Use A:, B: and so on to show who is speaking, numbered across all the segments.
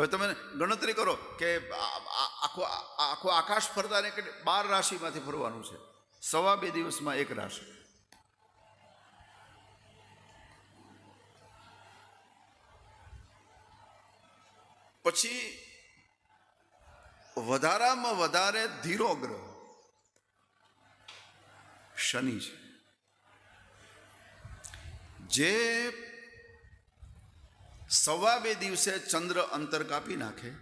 A: હવે તમે ગણતરી કરો કે આખો આખો આકાશ ફરતાને કે બાર રાશિમાંથી ફરવાનું છે? સવા બે દિવસમાં એક રાશિ. પછી વધારામાં વધારે ધીરો ગ્રહ. શનિ છે. જે સવા બે દિવસે ચંદ્ર અંતર કાપી નાખે.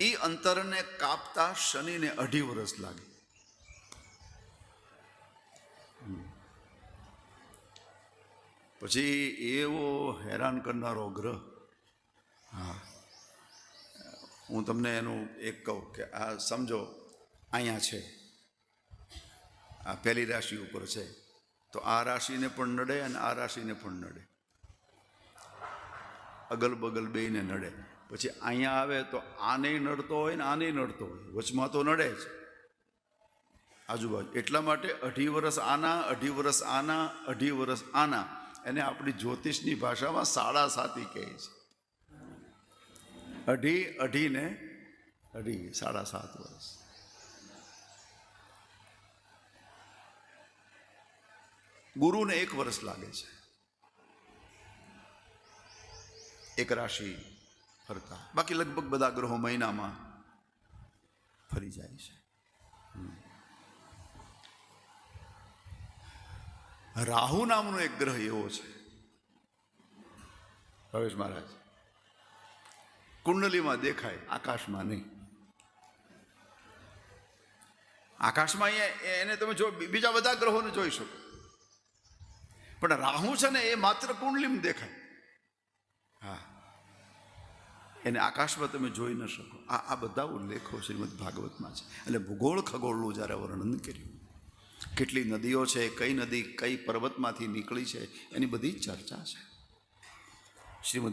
A: એ અંતરને કાપતા શનિને અઢી વર્ષ લાગે. પછી એવો હેરાન કરનારો ગ્રહ. હા. હું તમને એનું એક કહું કે આ સમજો, અહીંયા છે. આ પહેલી રાશિ ઉપર છે. તો આ રાશિને પણ નડે અને આ રાશિને પણ નડે. અગલ બગલ બેને નડે. પછી અહીંયા આવે તો આને નડતો હોય ને આને નડતો હોય. વચમાં તો નડે જ. આજુબાજુ. એટલા માટે અઢી વર્ષ આના, અઢી વર્ષ આના, અઢી વર્ષ આના. એને આપણી જ્યોતિષની ભાષામાં સાડા સાતી કહે છે. અઢી, અઢીને અઢી, સાડા સાત વર્ષ ગુરુને એક વર્ષ લાગે છે. એક રાશિ ફરતા. બાકી લગભગ બધા ગ્રહો મહિનામાં ફરી જાય છે. રાહુ નામનો એક ગ્રહ એવો છે. રવેશ મહારાજ, કુંડલીમાં દેખાય, આકાશમાં નહીં. આકાશમાં અહીંયા એને તમે જો બીજા બધા ગ્રહોને જોઈ શકો. પણ રાહુ છે ને એ માત્ર કુંડલીમાં દેખાય. હા. એને આકાશમાં તમે જોઈ ન શકો. આ આ બધા ઉલ્લેખો શ્રીમદ ભાગવતમાં છે. એટલે ભૂગોળ ખગોળનું જ્યારે વર્ણન કર્યું, કેટલી નદીઓ છે, કઈ નદી, કઈ પર્વતમાંથી નીકળી છે, એની બધી ચર્ચા છે. શ્રીમદ